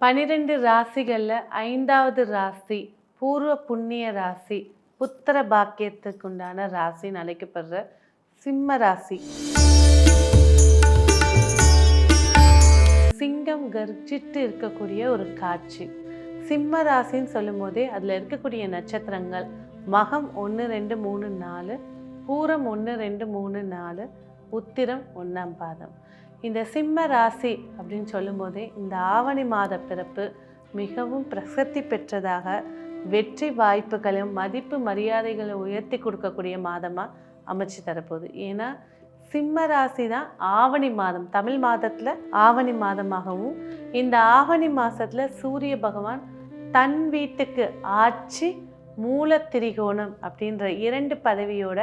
பனிரெண்டு ராசிகளில் ஐந்தாவது ராசி பூர்வ புண்ணிய ராசி புத்திர பாக்கியத்துக்குண்டான ராசின்னு அழைக்கப்படுற சிம்ம ராசி. சிங்கம் கர்ஜிட்டு இருக்கக்கூடிய ஒரு காட்சி. சிம்ம ராசின்னு சொல்லும் போதே அதில் இருக்கக்கூடிய நட்சத்திரங்கள். மகம் ஒன்று ரெண்டு மூணு நாலு பூரம் ஒன்று ரெண்டு மூணு நாலு உத்திரம் ஒன்றாம் பாதம். இந்த சிம்ம ராசி அப்படின்னு சொல்லும்போதே இந்த ஆவணி மாத பிறப்பு மிகவும் பிரசித்தி பெற்றதாக வெற்றி வாய்ப்புகளையும் மதிப்பு மரியாதைகளை உயர்த்தி கொடுக்கக்கூடிய மாதமாக அமைச்சு தரப்போகுது. ஏன்னா சிம்ம ராசி தான் ஆவணி மாதம் தமிழ் மாதத்தில் ஆவணி மாதமாகவும் இந்த ஆவணி மாதத்தில் சூரிய பகவான் தன் வீட்டுக்கு ஆட்சி மூலத்திரிகோணம் அப்படின்ற இரண்டு பதவியோட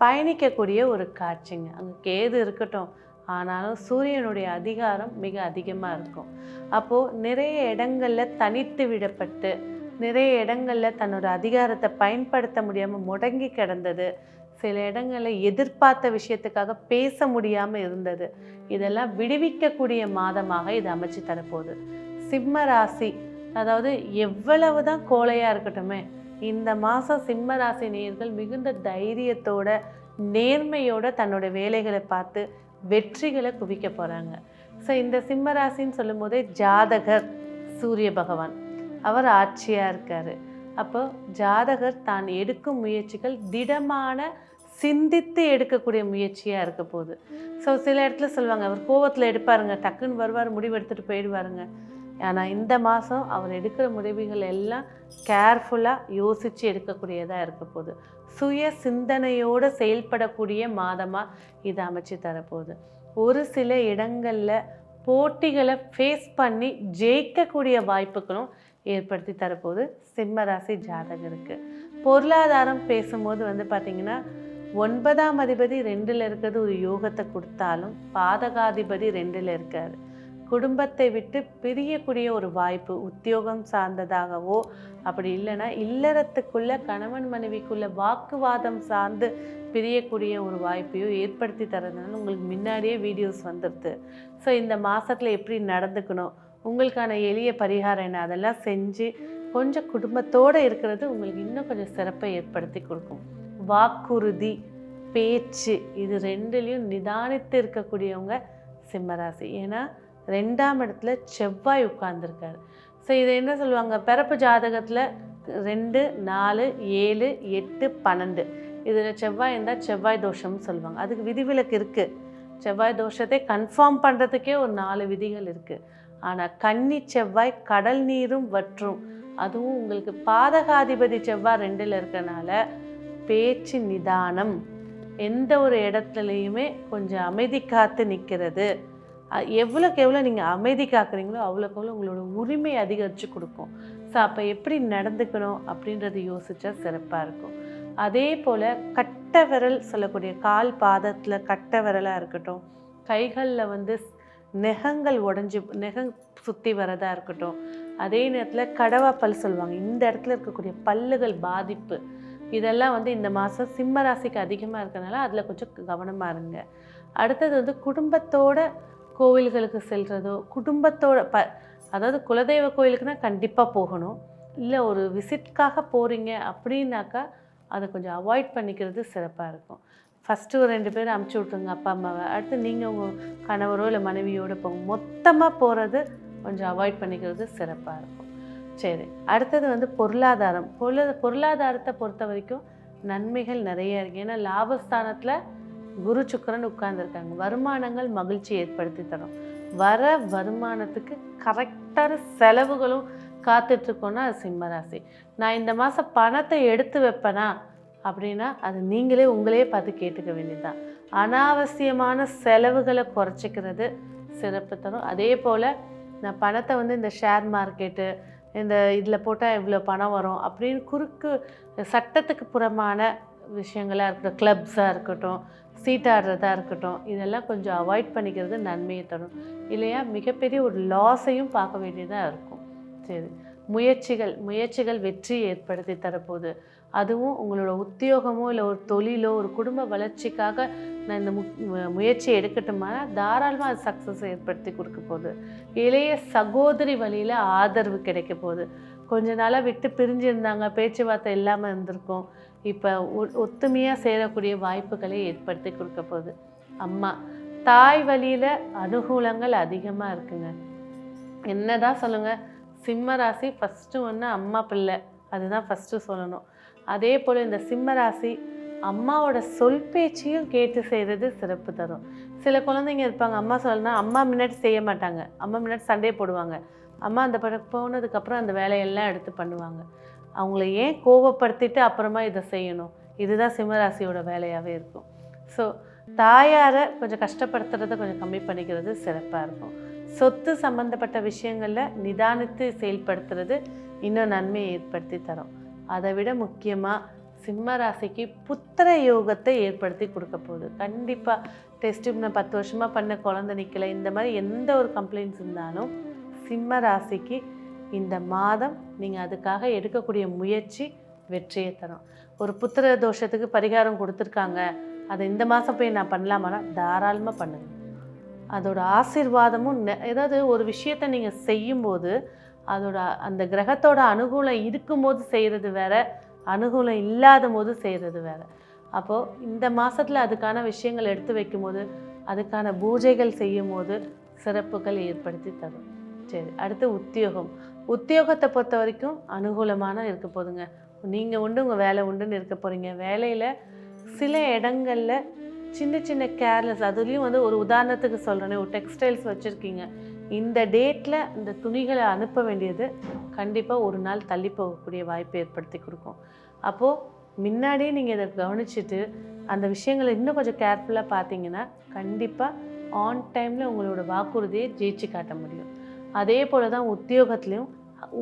பயணிக்கக்கூடிய ஒரு காட்சிங்க. அங்கே கேது இருக்கட்டும் ஆனாலும் சூரியனுடைய அதிகாரம் மிக அதிகமாக இருக்கும். அப்போது நிறைய இடங்களில் தனித்து விடப்பட்டு நிறைய இடங்களில் தன்னோட அதிகாரத்தை பயன்படுத்த முடியாமல் முடங்கி கிடந்தது. சில இடங்களில் எதிர்பார்த்த விஷயத்துக்காக பேச முடியாமல் இருந்தது. இதெல்லாம் விடுவிக்கக்கூடிய மாதமாக இது அமைச்சு தரப்போகுது. சிம்ம ராசி அதாவது எவ்வளவு தான் கோழையாக இருக்கட்டுமே இந்த மாதம் சிம்ம ராசி நேர்கள் மிகுந்த தைரியத்தோட நேர்மையோட தன்னோட வேலைகளை பார்த்து வெற்றிகளை குவிக்க போகிறாங்க ஸோ இந்த சிம்மராசின்னு சொல்லும் போதே ஜாதகர் சூரிய பகவான். அவர் ஆட்சியாக இருக்கார். அப்போ ஜாதகர் தான் எடுக்கும் முயற்சிகள் திடமான சிந்தித்து எடுக்கக்கூடிய முயற்சியாக இருக்க போகுது. ஸோ சில இடத்துல சொல்லுவாங்க அவர் கோவத்தில் எடுப்பாருங்க டக்குன்னு வருவார் முடிவு எடுத்துகிட்டு போயிடுவாருங்க. ஆனால் இந்த மாதம் அவர் எடுக்கிற முடிவுகள் எல்லாம் கேர்ஃபுல்லாக யோசித்து எடுக்கக்கூடியதாக இருக்க போகுது. சுய சிந்தனையோடு செயல்படக்கூடிய மாதமாக இது அமைச்சு தரப்போகுது. ஒரு சில இடங்களில் போட்டிகளை ஃபேஸ் பண்ணி ஜெயிக்கக்கூடிய வாய்ப்புகளும் ஏற்படுத்தி தரப்போகுது. சிம்மராசி ஜாதகம் ஜாதகருக்கு. பொருளாதாரம் பேசும்போது வந்து பார்த்திங்கன்னா ஒன்பதாம் அதிபதி ரெண்டில் இருக்கிறது ஒரு யோகத்தை கொடுத்தாலும் பாதகாதிபதி ரெண்டில் இருக்காது குடும்பத்தை விட்டு பிரியக்கூடிய ஒரு வாய்ப்பு உத்தியோகம் சார்ந்ததாகவோ அப்படி இல்லைன்னா இல்லறத்துக்குள்ள கணவன் மனைவிக்குள்ள வாக்குவாதம் சார்ந்து பிரியக்கூடிய ஒரு வாய்ப்பையோ ஏற்படுத்தி தரதுனால உங்களுக்கு முன்னாடியே வீடியோஸ் வந்துடுது ஸோ இந்த மாதத்தில் எப்படி நடந்துக்கணும்? உங்களுக்கான எளிய பரிகாரம் என்ன? அதெல்லாம் செஞ்சு கொஞ்சம் குடும்பத்தோடு இருக்கிறது உங்களுக்கு இன்னும் கொஞ்சம் சிறப்பை ஏற்படுத்தி கொடுக்கும். வாக்குறுதி பேச்சு இது ரெண்டுலேயும் நிதானித்து இருக்கக்கூடியவங்க சிம்மராசி. ஏன்னா ரெண்டாம் இடத்துல செவ்வாய் உட்கார்ந்துருக்காரு. ஸோ இதை என்ன சொல்லுவாங்க? பிறப்பு ஜாதகத்தில் ரெண்டு நாலு ஏழு எட்டு பன்னெண்டு. இதில் செவ்வாய் இருந்தால் செவ்வாய் தோஷம்னு சொல்லுவாங்க. அதுக்கு விதிவிலக்கு இருக்குது செவ்வாய் தோஷத்தை கன்ஃபார்ம் பண்ணுறதுக்கே ஒரு நாலு விதிகள் இருக்குது ஆனால் கன்னி செவ்வாய் கடல் நீரும் வற்றும். அதுவும் உங்களுக்கு பாதகாதிபதி செவ்வாய் ரெண்டில் இருக்கனால பேச்சு நிதானம் எந்த ஒரு இடத்துலையுமே கொஞ்சம் அமைதி காத்து நிற்கிறது எவ்வளோக்கு எவ்வளோ நீங்கள் அமைதி காக்குறீங்களோ அவ்வளோக்கு எவ்வளோ உங்களோட உரிமை அதிகரித்து கொடுக்கும். ஸோ அப்போ எப்படி நடந்துக்கணும் அப்படின்றத யோசித்தா சிறப்பாக இருக்கும். அதே போல் கட்ட விரல் சொல்லக்கூடிய கால் பாதத்தில் கட்ட விரலாக இருக்கட்டும் கைகளில் வந்து நெகங்கள் உடஞ்சி நெகம் சுற்றி வரதா இருக்கட்டும் அதே நேரத்தில் கடவா பல் சொல்லுவாங்க. இந்த இடத்துல இருக்கக்கூடிய பல்லுகள் பாதிப்பு. இதெல்லாம் வந்து இந்த மாதம் சிம்ம ராசிக்கு அதிகமாக இருக்கிறனால அதில் கொஞ்சம் கவனமாக இருங்க. அடுத்தது வந்து குடும்பத்தோட கோவில்களுக்கு செல்கிறதோ குடும்பத்தோட ப அதாவது குலதெய்வ கோயிலுக்குனா கண்டிப்பாக போகணும். இல்லை ஒரு விசிட்காக போகிறீங்க அப்படின்னாக்கா அதை கொஞ்சம் அவாய்ட் பண்ணிக்கிறது சிறப்பாக இருக்கும். ஃபஸ்ட்டு ஒரு ரெண்டு பேரும் அமுச்சு விட்ருங்க அப்பா அம்மாவை. அடுத்து நீங்கள் உங்கள் கணவரோ இல்லை மனைவியோடு போங்க. மொத்தமாக போகிறது கொஞ்சம் அவாய்ட் பண்ணிக்கிறது சிறப்பாக இருக்கும். சரி அடுத்தது வந்து பொருளாதாரம். பொருள பொருளாதாரத்தை பொறுத்த வரைக்கும் நன்மைகள் நிறைய இருக்குது ஏன்னா லாபஸ்தானத்தில் குரு சுக்கரன் உட்கார்ந்துருக்காங்க. வருமானங்கள் மகிழ்ச்சி ஏற்படுத்தி தரும். வர வருமானத்துக்கு கரெக்டான செலவுகளும் காத்துட்ருக்கோன்னா அது சிம்மராசி நான் இந்த மாதம் பணத்தை எடுத்து வைப்பேனா அப்படின்னா அது நீங்களே உங்களே பார்த்து கேட்டுக்க வேண்டியதுதான். அனாவசியமான செலவுகளை குறைச்சிக்கிறது சிறப்பு தரும். அதே போல் நான் பணத்தை வந்து இந்த ஷேர் மார்க்கெட்டு இந்த இதில் போட்டால் இவ்வளோ பணம் வரும் அப்படின்னு குறுக்கு சட்டத்துக்கு புறமான விஷயங்களாக இருக்கட்டும் கிளப்ஸாக இருக்கட்டும் சீட்டாடுறதா இருக்கட்டும் இதெல்லாம் கொஞ்சம் அவாய்ட் பண்ணிக்கிறது நன்மையை தரும். இல்லையா? மிகப்பெரிய ஒரு லாஸையும் பார்க்க வேண்டியதாக இருக்கும். சரி. முயற்சிகள் முயற்சிகள் வெற்றி ஏற்படுத்தி தரப்போகுது. அதுவும் உங்களோட உத்தியோகமோ இல்லை ஒரு தொழிலோ ஒரு குடும்ப வளர்ச்சிக்காக நான் இந்த மு முயற்சி எடுக்கட்டுமானால் தாராளமாக அது சக்ஸஸ் ஏற்படுத்தி கொடுக்க போகுது. இளைய சகோதரி வழியில் ஆதரவு கிடைக்க போகுது. கொஞ்ச நாளாக விட்டு பிரிஞ்சிருந்தாங்க பேச்சுவார்த்தை இல்லாமல் இருந்திருக்கும். இப்போ ஒத்துமையாக சேரக்கூடிய வாய்ப்புகளை ஏற்படுத்தி கொடுக்க போகுது. அம்மா தாய் வழியில் அனுகூலங்கள் அதிகமாக இருக்குங்க. என்னதான் சொல்லுங்கள் சிம்ம ராசி ஃபஸ்ட்டு ஒன்று அம்மா பிள்ளை அதுதான் ஃபஸ்ட்டு சொல்லணும். அதே போல் இந்த சிம்ம ராசி அம்மாவோட சொல் பேச்சையும் கேட்டு செய்கிறது சிறப்பு தரும். சில குழந்தைங்க இருப்பாங்க அம்மா சொல்லனா அம்மா முன்னாடி செய்ய மாட்டாங்க. அம்மா முன்னாடி சண்டே போடுவாங்க. அம்மா அந்த படம் போனதுக்கப்புறம் அந்த வேலையெல்லாம் எடுத்து பண்ணுவாங்க. அவங்கள ஏன் கோவப்படுத்திட்டு அப்புறமா இதை செய்யணும்? இதுதான் சிம்மராசியோட வேலையாகவே இருக்கும். ஸோ தாயாரை கொஞ்சம் கஷ்டப்படுத்துறத கொஞ்சம் கம்மி பண்ணிக்கிறது சிறப்பாக இருக்கும். சொத்து சம்மந்தப்பட்ட விஷயங்களில் நிதானித்து செயல்படுத்துறது இன்னும் நன்மையை ஏற்படுத்தி தரும். அதை விட முக்கியமாக சிம்ம ராசிக்கு புத்திர யோகத்தை ஏற்படுத்தி கொடுக்க போகுது. கண்டிப்பாக டெஸ்ட்டு நான் பத்து வருஷமாக பண்ண குழந்தை நிற்கல இந்த மாதிரி எந்த ஒரு கம்ப்ளைண்ட்ஸ் இருந்தாலும் சிம்ம ராசிக்கு இந்த மாதம் நீங்கள் அதுக்காக எடுக்கக்கூடிய முயற்சி வெற்றியை தரும். ஒரு புத்திர தோஷத்துக்கு பரிகாரம் கொடுத்துருக்காங்க. அதை இந்த மாதம் போய் நான் பண்ணலாமான்னா தாராளமாக பண்ணுங்கள் அதோட ஆசீர்வாதமும் ஏதாவது ஒரு விஷயத்தை நீங்கள் செய்யும்போது அதோட அந்த கிரகத்தோட அனுகூலம் இருக்கும்போது செய்கிறது வேற அனுகூலம் இல்லாத போது செய்கிறது வேற. அப்போது இந்த மாதத்தில் அதுக்கான விஷயங்கள் எடுத்து வைக்கும்போது அதுக்கான பூஜைகள் செய்யும் போது சிறப்புகள் ஏற்படுத்தி தரும். சரி அடுத்து உத்தியோகம். உத்தியோகத்தை பொறுத்த வரைக்கும் அனுகூலமான இருக்க போதுங்க. நீங்கள் உண்டு உங்கள் வேலை உண்டுன்னு இருக்க போகிறீங்க வேலையில் சில இடங்களில் சின்ன சின்ன கேர்லெஸ் அதுலேயும் வந்து ஒரு உதாரணத்துக்கு சொல்கிறேனே ஒரு டெக்ஸ்டைல்ஸ் வச்சுருக்கீங்க. இந்த டேட்டில் இந்த துணிகளை அனுப்ப வேண்டியது கண்டிப்பாக ஒரு நாள் தள்ளி போகக்கூடிய வாய்ப்பை ஏற்படுத்தி கொடுக்கும். அப்போது முன்னாடியே நீங்கள் இதை கவனிச்சுட்டு அந்த விஷயங்களை இன்னும் கொஞ்சம் கேர்ஃபுல்லாக பார்த்தீங்கன்னா கண்டிப்பாக ஆன் டைமில் உங்களோட வாக்குறுதியை ஜெயிச்சு காட்ட முடியும். அதே போல் தான் உத்தியோகத்துலேயும்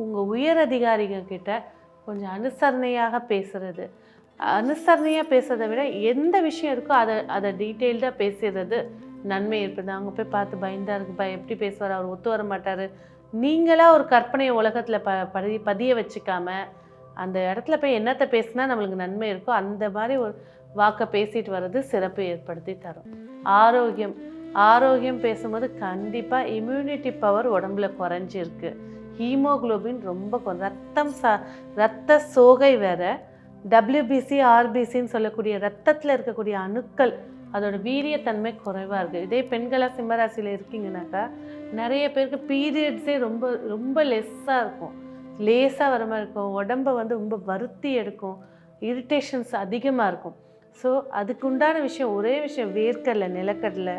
உங்கள் உயர் அதிகாரிகள்கிட்ட கொஞ்சம் அனுசரணையாக பேசுகிறது அனுசரணையாக பேசுகிறத விட எந்த விஷயம் இருக்கோ அதை அதை டீட்டெயில்டாக பேசுறது நன்மை ஏற்படுது. அவங்க போய் பார்த்து பயந்தா இருக்கு பய எப்படி பேசுவார்? அவர் ஒத்து வர மாட்டார். நீங்களாக ஒரு கற்பனையை உலகத்தில் ப பதி பதிய வச்சுக்காம அந்த இடத்துல போய் என்னத்தை பேசுனா நம்மளுக்கு நன்மை இருக்கோ அந்த மாதிரி ஒரு வாக்கை பேசிட்டு வர்றது சிறப்பு ஏற்படுத்தி தரும். ஆரோக்கியம் ஆரோக்கியம் பேசும்போது கண்டிப்பாக இம்யூனிட்டி பவர் உடம்புல குறைஞ்சிருக்கு. ஹீமோகுளோபின் ரொம்ப ரத்தம் சா ரத்த சோகை வேற. டபிள்யூபிசி ஆர்பிசின்னு சொல்லக்கூடிய ரத்தத்தில் இருக்கக்கூடிய அணுக்கள் அதோட வீரியத்தன்மை குறைவாக இருக்குது இதே பெண்களாக சிம்மராசியில் இருக்கீங்கனாக்கா நிறைய பேருக்கு பீரியட்ஸே ரொம்ப ரொம்ப லெஸ்ஸாக இருக்கும். லேசாக வர மாதிரி இருக்கும். உடம்ப வந்து ரொம்ப வருத்தி எடுக்கும். இரிட்டேஷன்ஸ் அதிகமாக இருக்கும். ஸோ அதுக்குண்டான விஷயம் ஒரே விஷயம் வேர்க்கடலை நிலக்கடலை.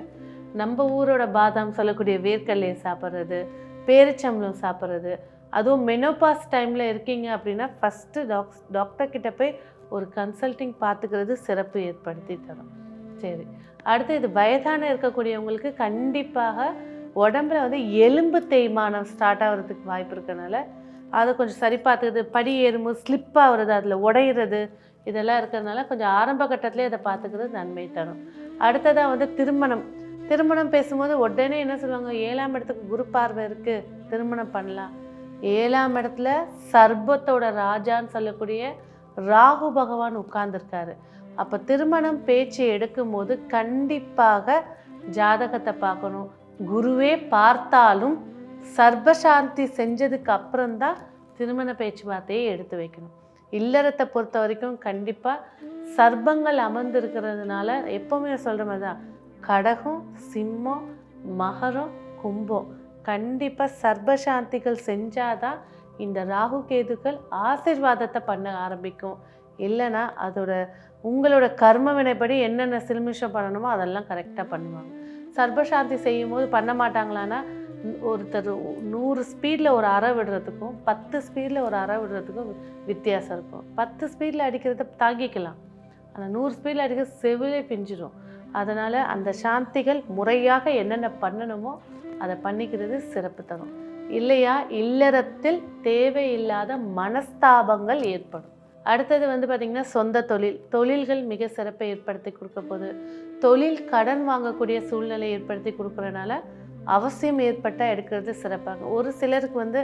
நம்ம ஊரோட பாதாம் சொல்லக்கூடிய வேர்க்கடலையை சாப்பிட்றது பேரிச்சம்பளம் சாப்பிட்றது. அதுவும் மெனோபாஸ் டைமில் இருக்கீங்க அப்படின்னா ஃபஸ்ட்டு டாக்ஸ் டாக்டர் கிட்ட போய் ஒரு கன்சல்டிங் பார்த்துக்கிறது சிறப்பு ஏற்படுத்தி தரும். சரி. அடுத்து இது வயதான இருக்கக்கூடியவங்களுக்கு கண்டிப்பாக உடம்புல வந்து எலும்பு தேய்மானம் ஸ்டார்ட் ஆகிறதுக்கு வாய்ப்பு இருக்கனால அதை கொஞ்சம் சரி பார்த்துக்கிறது. படி ஏறும்போது ஸ்லிப் ஆகுறது அதில் உடையிறது இதெல்லாம் இருக்கிறதுனால கொஞ்சம் ஆரம்ப கட்டத்திலே அதை பார்த்துக்கிறது நன்மை தரும். அடுத்ததாக வந்து திருமணம். திருமணம் பேசும்போது உடனே என்ன சொல்லுவாங்க? ஏழாம் இடத்துக்கு குரு பார்வை இருக்குது திருமணம் பண்ணலாம். ஏழாம் இடத்துல சர்பத்தோட ராஜான்னு சொல்லக்கூடிய ராகு பகவான் உட்கார்ந்துருக்காரு. அப்போ திருமணம் பேச்சு எடுக்கும்போது கண்டிப்பாக ஜாதகத்தை பார்க்கணும். குருவே பார்த்தாலும் சர்பசாந்தி செஞ்சதுக்கு அப்புறம்தான் திருமண பேச்சுவார்த்தையை எடுத்து வைக்கணும். இல்லறத்தை பொறுத்த வரைக்கும் கண்டிப்பாக சர்பங்கள் அமர்ந்திருக்கிறதுனால எப்போவுமே சொல்கிற மாதிரி தான் கடகம் சிம்மம் மகரம் கும்பம். கண்டிப்பாக சர்பசாந்திகள் செஞ்சாதான் இந்த ராகு கேதுக்கள் ஆசீர்வாதத்தை பண்ண ஆரம்பிக்கும். இல்லைன்னா அதோட உங்களோட கர்ம வினைப்படி என்னென்ன சில்மிஷம் பண்ணணுமோ அதெல்லாம் கரெக்டாக பண்ணுவாங்க. சர்பசாந்தி செய்யும் போது பண்ண மாட்டாங்களான்னா ஒருத்தர் நூறு ஸ்பீடில் ஒரு அறை விடுறதுக்கும் பத்து ஸ்பீடில் ஒரு அறை விடுறதுக்கும் வித்தியாசம் இருக்கும். பத்து ஸ்பீடில் அடிக்கிறத தாங்கிக்கலாம். ஆனால் நூறு ஸ்பீடில் அடிக்க செவிலே பிஞ்சிடும் அதனால் அந்த சாந்திகள் முறையாக என்னென்ன பண்ணணுமோ அதை பண்ணிக்கிறது சிறப்பு தரும் இல்லையா? இல்லறத்தில் தேவையில்லாத மனஸ்தாபங்கள் ஏற்படும். அடுத்தது வந்து பார்த்திங்கன்னா சொந்த தொழில். தொழில்கள் மிக சிறப்பை ஏற்படுத்தி கொடுக்க போகுது. தொழில் கடன் வாங்கக்கூடிய சூழ்நிலை ஏற்படுத்தி கொடுக்குறனால அவசியம் ஏற்பட்டால் எடுக்கிறது சிறப்பாங்க ஒரு சிலருக்கு வந்து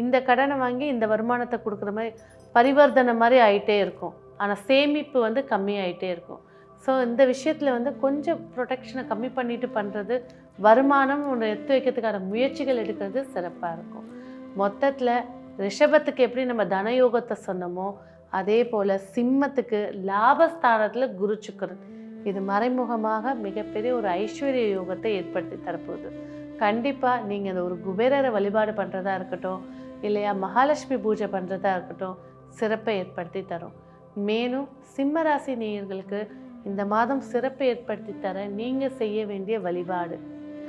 இந்த கடனை வாங்கி இந்த வருமானத்தை கொடுக்குற மாதிரி பரிவர்த்தனை மாதிரி ஆகிட்டே இருக்கும். ஆனால் சேமிப்பு வந்து கம்மியாகிட்டே இருக்கும். ஸோ இந்த விஷயத்தில் வந்து கொஞ்சம் ப்ரொடெக்ஷனை கம்மி பண்ணிட்டு பண்ணுறது வருமானம் ஒன்று எடுத்து வைக்கிறதுக்கான முயற்சிகள் எடுக்கிறது சிறப்பாக இருக்கும். மொத்தத்தில் ரிஷபத்துக்கு எப்படி நம்ம தனயோகத்தை சொன்னோமோ அதே போல் சிம்மத்துக்கு லாபஸ்தானத்தில் குரு சுக்கிரன். இது மறைமுகமாக மிகப்பெரிய ஒரு ஐஸ்வர்ய யோகத்தை ஏற்படுத்தி தரப்போகுது. கண்டிப்பாக நீங்கள் இந்த ஒரு குபேரரை வழிபாடு பண்ணுறதா இருக்கட்டும் இல்லையா மகாலட்சுமி பூஜை பண்ணுறதா இருக்கட்டும் சிறப்பை ஏற்படுத்தி தரும். மேலும் சிம்மராசி நேயர்களுக்கு இந்த மாதம் சிறப்பு ஏற்படுத்தி தர நீங்கள் செய்ய வேண்டிய வழிபாடு.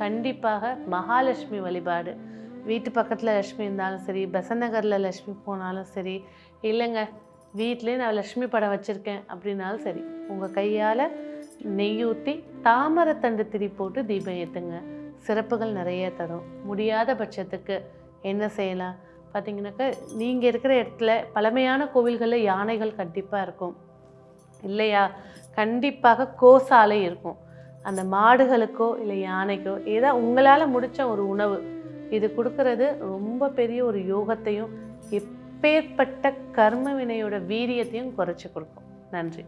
கண்டிப்பாக மகாலட்சுமி வழிபாடு. வீட்டு பக்கத்தில் லட்சுமி இருந்தாலும் சரி பெசநகரில் லட்சுமி போனாலும் சரி இல்லைங்க வீட்டிலே நான் லட்சுமி படம் வச்சுருக்கேன் அப்படின்னாலும் சரி உங்கள் கையால் நெய் ஊற்றி தாமரத்தண்டு திரி போட்டு தீபம் ஏற்றுங்க சிறப்புகள் நிறைய தரும். முடியாத பட்சத்துக்கு என்ன செய்யலாம்? பார்த்தீங்கன்னாக்கா நீங்கள் இருக்கிற இடத்துல பழமையான கோவில்களில் யானைகள் கண்டிப்பாக இருக்கும். இல்லையா? கண்டிப்பாக கோசாலை இருக்கும். அந்த மாடுகளுக்கோ இல்லை யானைக்கோ ஏதோ உங்களால் முடித்த ஒரு உணவு. இது கொடுக்கறது ரொம்ப பெரிய ஒரு யோகத்தையும் எப்பேற்பட்ட கர்ம வினையோட வீரியத்தையும் குறைச்சி கொடுக்கும். நன்றி.